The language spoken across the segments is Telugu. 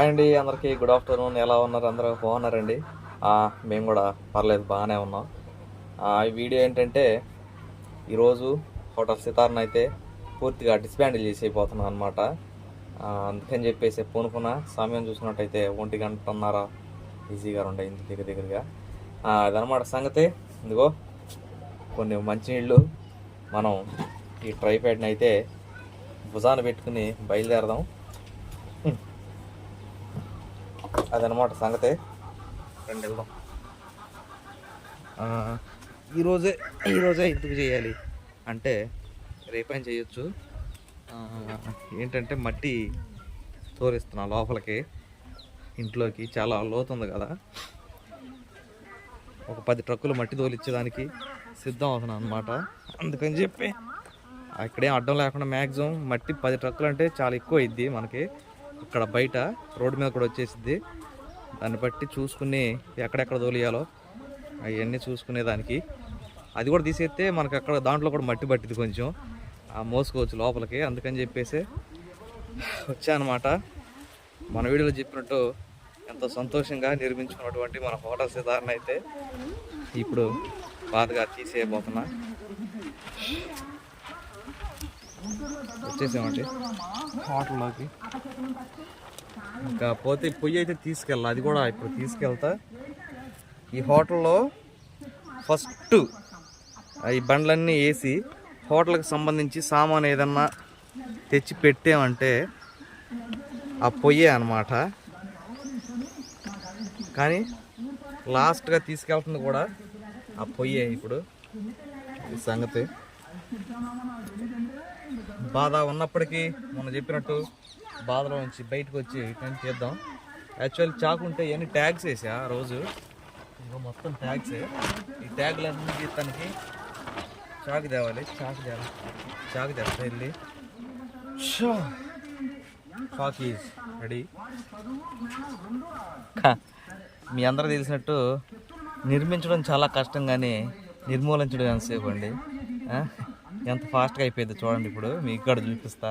హాయ్ అండి అందరికీ గుడ్ ఆఫ్టర్నూన్. ఎలా ఉన్నారు? అందరూ బాగున్నారండి? మేము కూడా పర్లేదు బాగానే ఉన్నాం. ఆ, ఈ వీడియో ఏంటంటే ఈరోజు హోటల్ సితార్ని అయితే పూర్తిగా డిస్బ్యాండిల్ చేసేయబోతున్నాం అనమాట అందుకని చెప్పేసి పూనుకున్న సమయం చూసినట్టయితే ఒంటి గంటన్నర ఈజీగా ఉండయింది దగ్గర దగ్గరగా. అదనమాట సంగతి. ఇదిగో కొన్ని మంచినీళ్ళు మనం ఈ ట్రైప్యాడ్ని అయితే భుజాన పెట్టుకుని బయలుదేరదాం. అదనమాట సంగతి. రెండు వెళ్దాం ఈరోజే ఈరోజే ఎందుకు చేయాలి? అంటే రేపైనా చేయొచ్చు? ఏంటంటే మట్టి తోరిస్తున్నా లోపలికి ఇంట్లోకి. చాలా లోతుంది కదా. ఒక పది ట్రక్కులు మట్టి తోలిచ్చేదానికి సిద్ధం అవుతున్నాను అనమాట అందుకని చెప్పి ఇక్కడేం అడ్డం లేకుండా మ్యాక్సిమం మట్టి పది ట్రక్కులు అంటే చాలా ఎక్కువ అయింది మనకి. ఇక్కడ బయట రోడ్డు మీద కూడా వచ్చేసిద్ది. దాన్ని బట్టి చూసుకుని ఎక్కడెక్కడ తోలియాలో అవన్నీ చూసుకునే దానికి. అది కూడా తీసేస్తే మనకి అక్కడ దాంట్లో కూడా మట్టి పట్టింది కొంచెం. ఆ మోసుకోవచ్చు లోపలికి. అందుకని చెప్పేసి వచ్చానమాట. మన వీడియోలో చెప్పినట్టు ఎంతో సంతోషంగా నిర్మించుకున్నటువంటి మన హోటల్ సితారణ అయితే ఇప్పుడు బాధగా తీసేయబోతున్నా. వచ్చేసామండి. హోటల్లోకి. ఇంకా పోతే పొయ్యి అయితే తీసుకెళ్ళాలి అది కూడా ఇప్పుడు తీసుకెళ్తా. ఈ హోటల్లో ఫస్ట్ ఈ బండ్లన్నీ వేసి హోటల్కి సంబంధించి సామాన్ ఏదన్నా తెచ్చి పెట్టామంటే ఆ పొయ్యే అనమాట కానీ లాస్ట్గా తీసుకెళ్తుంది కూడా ఆ పొయ్యే ఇప్పుడు. ఈ సంగతి. బాధ ఉన్నప్పటికీ మొన్న చెప్పినట్టు బాధలో నుంచి బయటకు వచ్చి ఇటని చేద్దాం. యాక్చువల్ చాకు ఉంటే ఇవన్నీ ట్యాగ్స్ వేసా రోజు. ఇదిగో మొత్తం ట్యాగ్సే ఈ ట్యాగ్లన్నీ తనకి చాకు తేవాలి చాకు తేవాలి చాకు తెస్తా వెళ్ళి. షో చాక్ ఈజ్ రెడీ మీ అందరూ తెలిసినట్టు నిర్మించడం చాలా కష్టం కానీ నిర్మూలించడం ఎంతసేపు అండి? ఎంత ఫాస్ట్గా అయిపోయింది చూడండి ఇప్పుడు మీకు కూడా చూపిస్తా.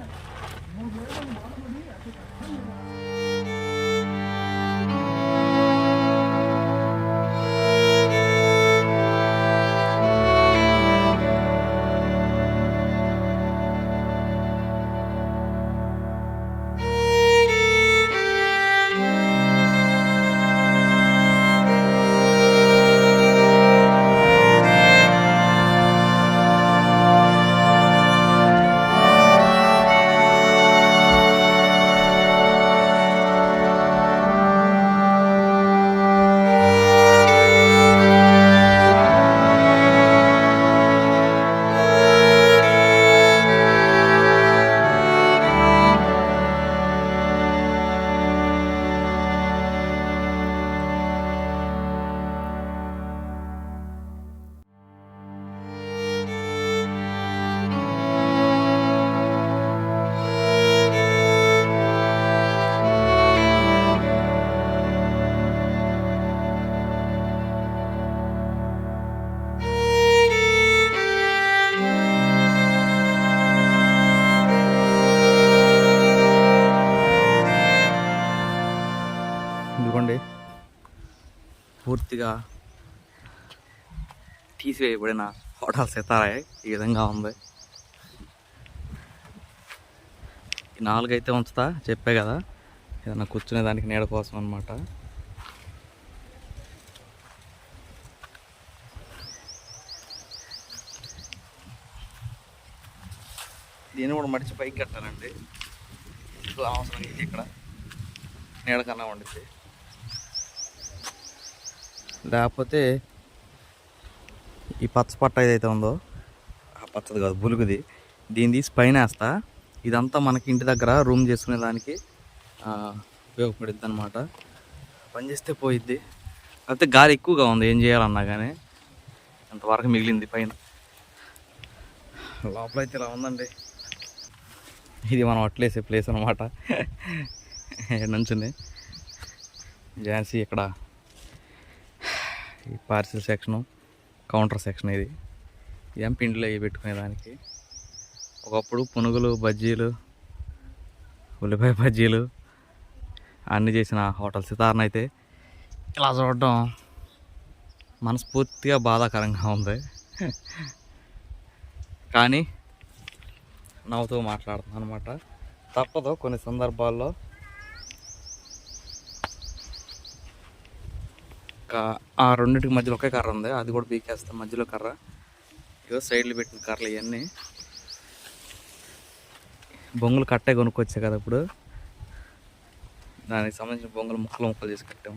తీసివేయబడిన హోటల్ సితారా ఈ విధంగా ఉంది? ఈ నాలుగైతే ఉంచుతా చెప్పే కదా. ఏదైనా కూర్చునే దానికి నీడ కోసం అనమాట దీన్ని కూడా మడిచి పైకి కట్టానండి ఇట్లా అవసరం ఇది ఇక్కడ. నీడకన్నా ఉండిద్ది. లేకపోతే ఈ పచ్చ పట్ట ఏదైతే ఉందో ఆ పచ్చది కాదు బులుగుది దీన్ని తీసి పైన వేస్తా. ఇదంతా మనకి ఇంటి దగ్గర రూమ్ చేసుకునే దానికి ఉపయోగపడుద్ది అనమాట పని చేస్తే పోయిద్ది. అయితే గాలి ఎక్కువగా ఉంది ఏం చేయాలన్నా కానీ అంతవరకు మిగిలింది పైన. లోపల అయితే ఇలా ఉందండి. ఇది మనం అట్లేసే ప్లేస్ అనమాట నుంచుంది? ఝాన్సీ ఇక్కడ. ఈ పార్సిల్ సెక్షను. కౌంటర్ సెక్షన్ ఇది. ఏం పిండిలో అవి పెట్టుకునేదానికి ఒకప్పుడు పునుగులు బజ్జీలు ఉల్లిపాయ బజ్జీలు అన్నీ చేసిన హోటల్ సితారణ అయితే ఇలా చూడడం మనస్ఫూర్తిగా బాధాకరంగా ఉంది. కానీ నవ్వుతూ మాట్లాడుతున్నాను అనమాట తప్పదు కొన్ని సందర్భాల్లో ఆ రెండింటికి మధ్యలో ఒకే కర్ర ఉంది. అది కూడా పీకేస్తాం. మధ్యలో కర్ర. ఇదో సైడ్లు పెట్టిన కర్రలు ఇవన్నీ బొంగులు కట్టే కొనుక్కొచ్చాయి కదా ఇప్పుడు. దానికి సంబంధించిన బొంగులు ముక్కలు ముక్కలు చేసి కట్టాం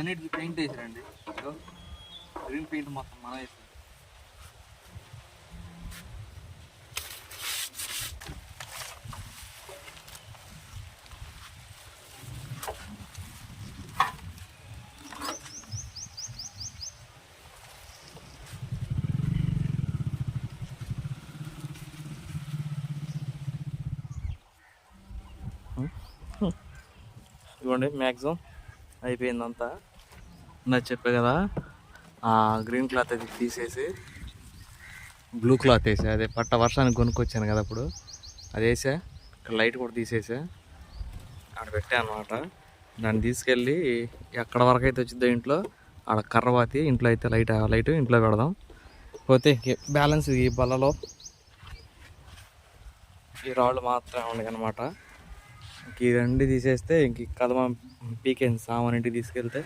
అన్నిటికి పెయింట్ వేసారండి. గ్రీన్ పెయింట్ మొత్తం మనం వేసాం. ఇవ్వండి మ్యాక్సిమం అయిపోయిందంతా. నాకు చెప్పే కదా ఆ గ్రీన్ క్లాత్ అది తీసేసి. బ్లూ క్లాత్ వేసా అదే పట్ట వర్షానికి కొనుక్కొచ్చాను కదా అప్పుడు. అది వేసా ఇక్కడ లైట్ కూడా తీసేసా. ఆడ పెట్టా అనమాట దాన్ని తీసుకెళ్ళి ఎక్కడ వరకు అయితే వచ్చిందో ఇంట్లో ఆడ కర్రవాతి ఇంట్లో అయితే లైట్ లైట్ ఇంట్లో పెడదాం. పోతే బ్యాలెన్స్ ఈ బల్లలో ఈ రాళ్ళు మాత్రమే ఉన్నాయి అనమాట ఇంక ఈ రెండు తీసేస్తే ఇంక ఈ కదమ పీకేసి సామాన్ ఇంటికి తీసుకెళ్తే.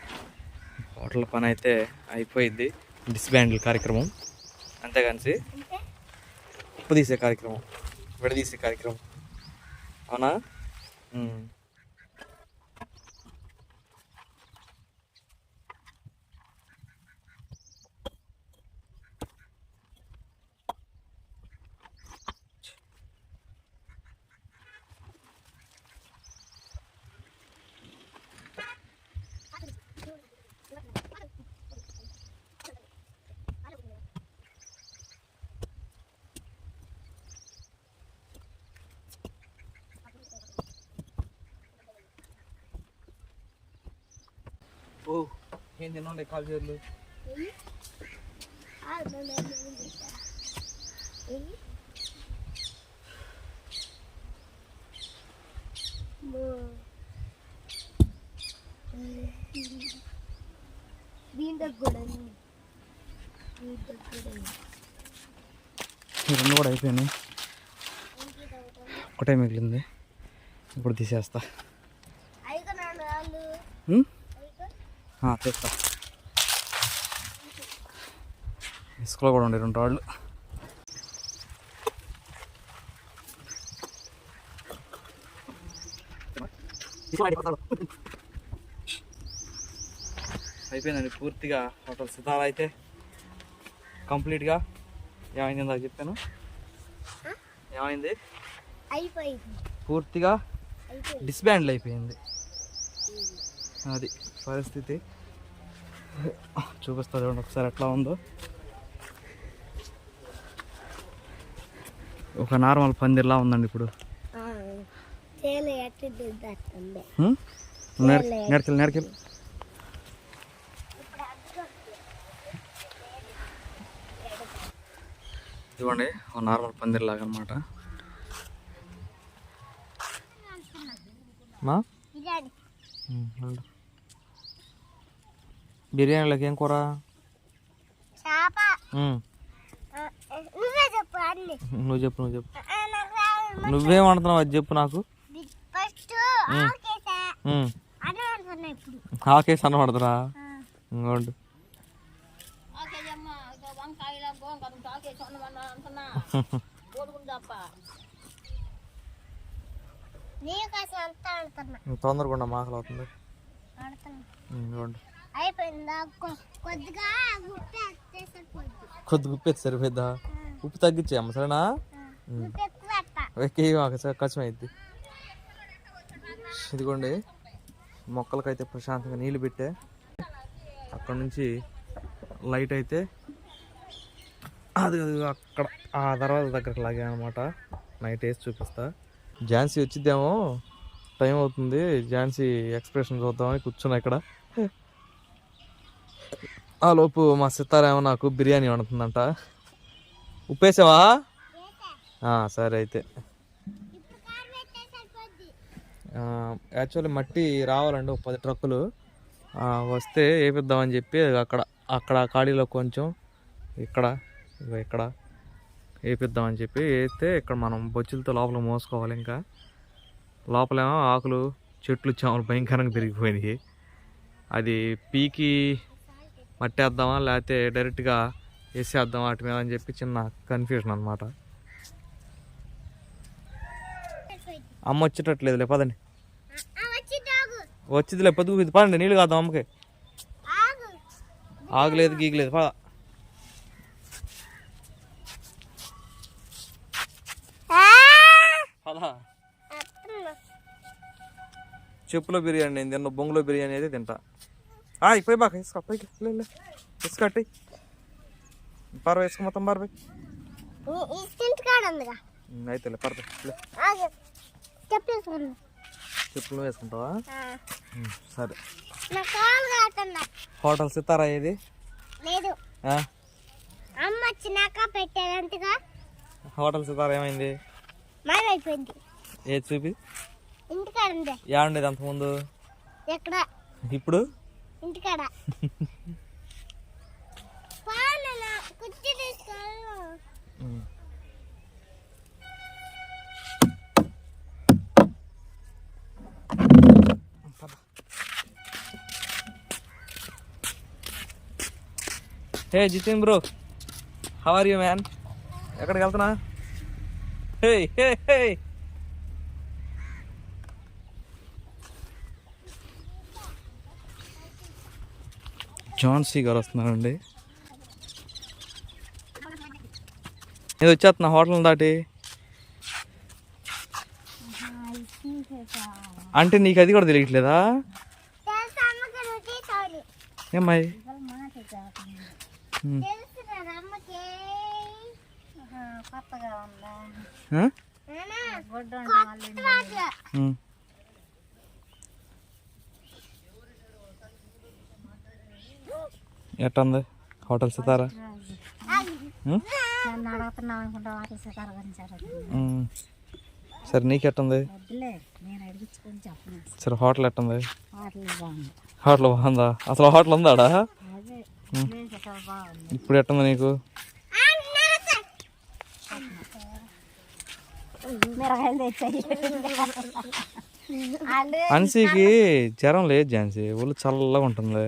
హోటల్ పని అయితే అయిపోయింది. డిస్బ్యాండిల్ కార్యక్రమం. అంతేగాని ఉప్పు తీసే కార్యక్రమం విడదీసే కార్యక్రమం. అవునా? ఓ ఏం తిన్నాండి కాల్ దీంట్లో కూడా ఈ రెండు కూడా అయిపోయినాయి. ఒకటే మిగిలింది. ఇప్పుడు తీసేస్తా అయిగా నాన్న వాళ్ళు ఉమ్? అయిగా ఆ, తెస్తా ఇసుకలో కూడా ఉండే రెండు రాళ్ళు. అయిపోయిందండి పూర్తిగా హోటల్ సితార అయితే కంప్లీట్గా ఏమైంది ఇందాక చెప్పాను? ఏమైంది? అయిపోయింది. పూర్తిగా డిస్బ్యాండ్లు అయిపోయింది అది పరిస్థితి. చూపిస్తా చూడండి ఒకసారి ఎట్లా ఉందో. ఒక నార్మల్ పందిర్లా ఉందండి ఇప్పుడు. నడకెళ్ళి నడకెళ్ళి ఇదిగోండి ఒక నార్మల్ పందిర్ లాగా అనమాట మా. బిర్యానీలోకి ఏం కూర? చేప. నువ్వే చెప్పు అన్ని. నువ్వు చెప్పు నువ్వు చెప్పు. నువ్వేం వండుతున్నావు అది చెప్పు నాకు. ఫస్ట్ ఆకేసా అన్న పడతారా ఇంకోండి తొందరగా మాకలు అవుతుంది ఇంకోండి కొద్ది ఉప్పు ఎత్తి సరిపోద్దా ఉప్పు తగ్గించే అమ్మ సరేనా? కష్టం అయింది ఇదిగోండి మొక్కలకైతే ప్రశాంతంగా నీళ్ళు పెట్టే. అక్కడ నుంచి లైట్ అయితే అది అది అక్కడ ఆ దర్వాజా దగ్గరకు లాగా అనమాట నైట్ వేసి చూపిస్తా. ఝాన్సీ వచ్చిద్దేమో? టైం అవుతుంది ఝాన్సీ ఎక్స్ప్రెషన్ చూద్దామని కూర్చున్నా ఇక్కడ. ఆ లోపు మా సితారేమో నాకు బిర్యానీ వండుతుందంట. ఉప్పేసావా? సరే అయితే. యాక్చువల్లీ మట్టి రావాలండి ఒక పది ట్రక్కులు. వస్తే వేపిద్దామని చెప్పి అక్కడ అక్కడ ఖాళీలో కొంచెం ఇక్కడ ఇక్కడ వేపిద్దామని చెప్పి వేస్తే ఇక్కడ మనం బొచ్చులతో లోపల మోసుకోవాలి ఇంకా. లోపలేమో ఆకులు చెట్లు చేమలు భయంకరంగా పెరిగిపోయినాయి. అది పీకి మట్టేద్దామా లేకపోతే డైరెక్ట్గా వేసేద్దామా వాటి మీద అని చెప్పి చిన్న కన్ఫ్యూజన్ అనమాట అమ్మ వచ్చేటట్లేదులే పదండి. ఆ, ఆ, పొద్దుకు ఇది పదండి నీళ్ళు కాదాం అమ్మకి. ఆగలేదు గీగలేదు పద. చెప్పులో బిర్యానీ నేను తిన్న బొంగులో బిర్యానీ అయితే తింటా. ఆ పోయి బాక ఇసుక పైకి అట్టి పర్వ ఇసుక మొత్తం పర్వే అయితే పర్వే చెప్పులు వేసుకుంటావా సరే నా కాలు కాకుండా హోటల్ సితారా ఏది లేదు? అమ్మ వచ్చినాక పెట్టేదంతగా హోటల్ సితారా ఏమైంది? ఏది చూపి? ఇంటికాడ ఉంది ఏడుండేది అంతకుముందు? ఎక్కడ? ఇప్పుడు? ఇంటికాడ. కుర్చీ hey Jithin bro how are you man ఎక్కడికి వెళ్తున్నా? హే హే హే. జాన్సీ గారు వస్తున్నారండి. ఇది వచ్చేస్తున్నా హోటల్ దాటి. అంటే నీకు అది కూడా తెలియట్లేదా? ఏమ్మాయి? అమ్మకి కొత్తగా ఉందా? ఎట్టుంది? హోటల్ సితారా. సరే నీకెట్టుంది అడిగించుకొని చెప్పను. సరే హోటల్ ఎట్టుంది? హోటల్ బాగుందా. అసలు హోటల్ ఉందాడా ఇప్పుడు ఎట్టుంది నీకు? మిరగాయలు తెచ్చాయి. అన్సీకి జ్వరం లేదు ఝాన్సీ. ఒళ్ళు చల్లగా ఉంటుంది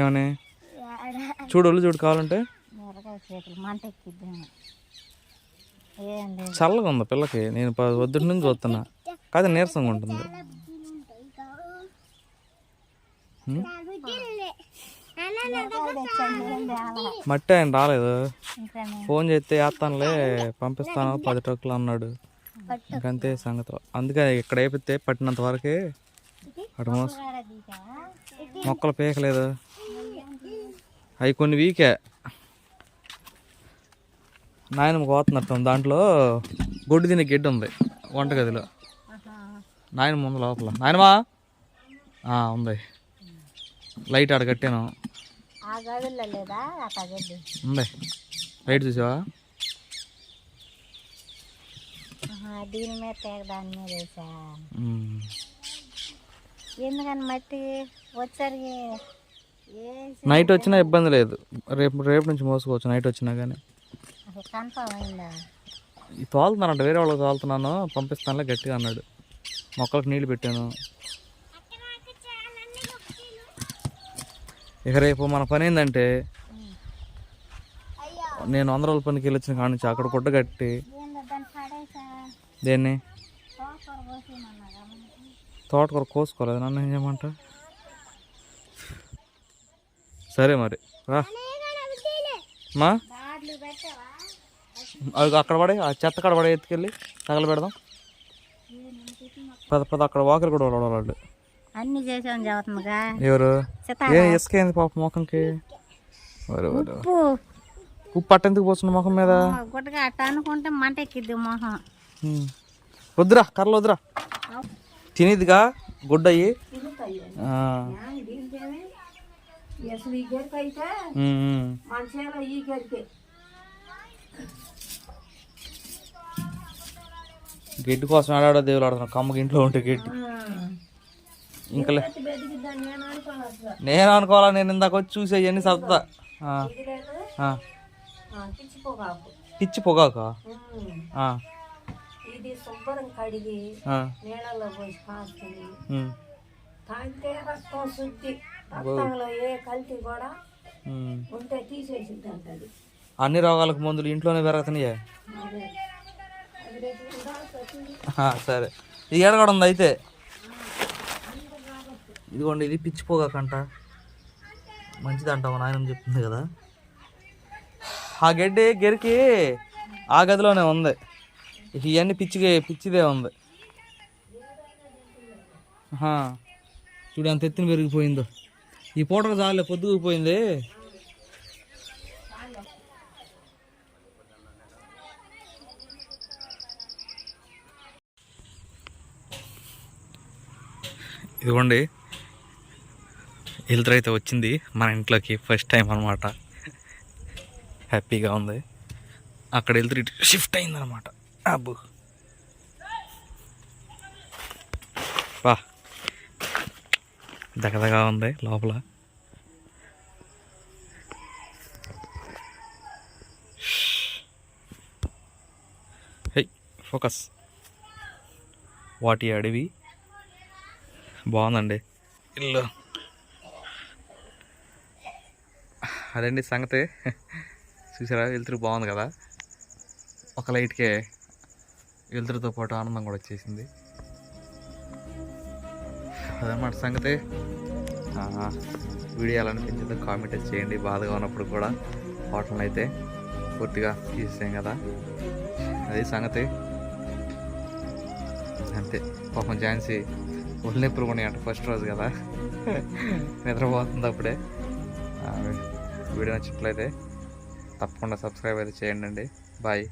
ఏమని? చూడు ఒళ్ళు చూడు కావాలంటే. చల్లగా ఉంది పిల్లకి. నేను పొద్దుటి నుంచి చూస్తున్నా. కాదు నీరసంగా ఉంటుంది? మట్టి ఆయన రాలేదు. ఫోన్ చేస్తే వేస్తానులే పంపిస్తాను పది ట్రక్కులు అన్నాడు. ఇంకంతే సంగతి. అందుకే ఇక్కడ వేపితే పట్టినంత వరకే అటు మొక్కలు పీకలేదు. అవి కొన్ని వీకే. నాయనమ్మ కోతున్నట్టు దాంట్లో గొడ్డు తినే గడ్డి ఉంది వంటగదిలో. నాయనమ్మ ఉంది లోపల. నాయనమా ఉంది. లైట్ ఆడ కట్టాను. ఉంది. లైట్ చూసావా? దీని మీద తేగ దాని మీద వేసా. ఎందుకని మట్టి? వచ్చరికి నైట్ వచ్చినా ఇబ్బంది లేదు. రేపు రేపు నుంచి మోసుకోవచ్చు నైట్ వచ్చినా కానీ కన్ఫామ్ అయిందా? తోలుతున్నానంట వేరే వాళ్ళకి తోలుతున్నాను పంపిస్తానులే గట్టిగా అన్నాడు. మొక్కలకు నీళ్ళు పెట్టాను. ఇక రేపు మన పని ఏంటంటే నేను వంద రోజుల పనికి వెళ్ళొచ్చిన కాడ నుంచి అక్కడ గుడ్డ కట్టి దేన్ని? తోటకూర కోసుకోలేదు నన్ను ఏం చేయమంట సరే మరి రా. మా? అవి అక్కడ పడే ఆ చెత్త కాడ పడే ఎత్తుకెళ్ళి తగల పెడదాం. పద పద అక్కడ వాకలు కూడా వాళ్ళు. అన్ని చేసాం చదువుతుందిగా ఎవరు? ఏ ఇసుకేంది పాప ముఖంకి? ఉప్పు. ఉప్పు అట్టెందుకు పోతుంది ముఖం మీద? గుడ్డగా అట్ట అనుకుంటే మంట ఎక్కిద్ది మొహం. వద్దురా కర్రలు వద్దురా. తినేదిగా గుడ్డ అయ్యి. గడ్డి కోసం ఆడాడో దేవుడు ఆడుతున్నాం కమ్మకి ఇంట్లో ఉంటే గడ్డి. ఇంకా నేను అనుకోవాలా నేను ఇందాక వచ్చి చూసే ఇవన్నీ సర్దా. పిచ్చి పొగాక. ఇది శుభ్రం కడిగి. నీళ్ళలో పోసి కాస్తుంది. తాగితే రక్తం శుద్ధి రక్తంలో ఏ కల్తీ కూడా. ఉంటే తీసేసిద్ది అంటది అన్ని రోగాలకు మందులు ఇంట్లోనే పెరుగుతున్నాయే? సరే. ఇది ఏడ కూడా ఉంది అయితే? ఇదిగోండి ఇది పిచ్చి పోగాకంట మంచిదంట మా నాయనమ్మ చెప్తుంది కదా. ఆ గడ్డి గెరికి ఆ గదిలోనే ఉంది. ఇక ఇవన్నీ పిచ్చిగా పిచ్చిదే ఉంది. చూడు అంత ఎత్తున పెరిగిపోయిందో. ఈ పూటకు చాలే పొద్దుకుపోయింది ఇదిగోండి. వెళ్తురు అయితే వచ్చింది. మన ఇంట్లోకి ఫస్ట్ టైం అనమాట హ్యాపీగా ఉంది. అక్కడ వెళ్తురు ఇటు షిఫ్ట్ అయిందనమాట అబ్బు వా దగ్గరగా ఉంది లోపల. High focus. వాటి అడవి బాగుందండి. ఇల్లు. అదండి సంగతి? చూసారా? వెళ్తురు బాగుంది కదా? ఒక లైట్కే వెళ్తురుతో పాటు ఆనందం కూడా వచ్చేసింది. అదన్నమాట సంగతి. వీడియో ఎలా అనిపించిందో కామెంట్ చేయండి. బాధగా ఉన్నప్పుడు కూడా హోటల్ని అయితే పూర్తిగా తీసేసాం కదా. అది సంగతి. అంతే. పాపం ఝాన్సీ ఒళ్ళు నొప్పులు ఉన్నాయి ఫస్ట్ రోజు కదా. నిద్రపోతుంది అప్పుడే వీడియో నచ్చినట్లయితే తప్పకుండా సబ్స్క్రైబ్ అయితే చేయండి బాయ్.